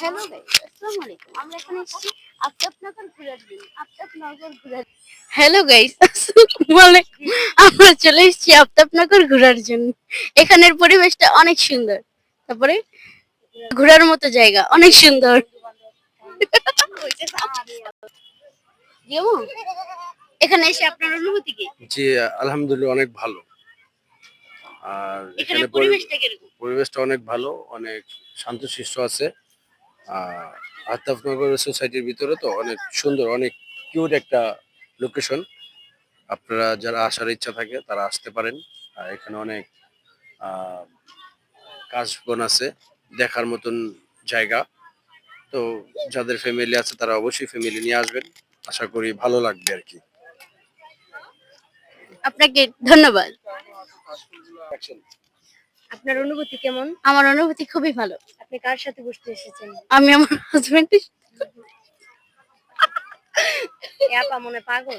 Hello আসসালামু আলাইকুম আমরা এখানে এসেছি আফতাবনগর ঘোরার জন্য আফতাবনগর ঘোরার হ্যালো গাইস আসসালামু আলাইকুম আমরা চলে এসেছি আফতাবনগর ঘোরার জন্য। এখানের পরিবেশটা অনেক সুন্দর। তারপরে ঘোরার মতো জায়গা অনেক সুন্দর। এখানে এসে আপনার অনুভূতি কি? জি আলহামদুলিল্লাহ অনেক ভালো। আর এখানে এখানে পরিবেশটা কীরকম? পরিবেশটা অনেক ভালো অনেক শান্তশিষ্ট আছে। আর আতাফনগর সোসাইটির ভিতরে তো অনেক সুন্দর অনেক কিউট একটা লোকেশন আপনারা যারা আসার ইচ্ছা থাকে তারা আসতে পারেন। আর এখানে অনেক আহ, কাশবন আছে দেখার মতন জায়গা। তো যাদের ফ্যামিলি আছে তারা অবশ্যই ফ্যামিলি নিয়ে আসবেন। আশা করি ভালো লাগবে আর কি। আপনাকে ধন্যবাদ। আপনার অনুভূতি কেমন? আমার অনুভূতি খুবই ভালো। আপনি কার সাথে বসতে এসেছেন? আমি আমার হাজবেন্ডের আপা মনে পাগল।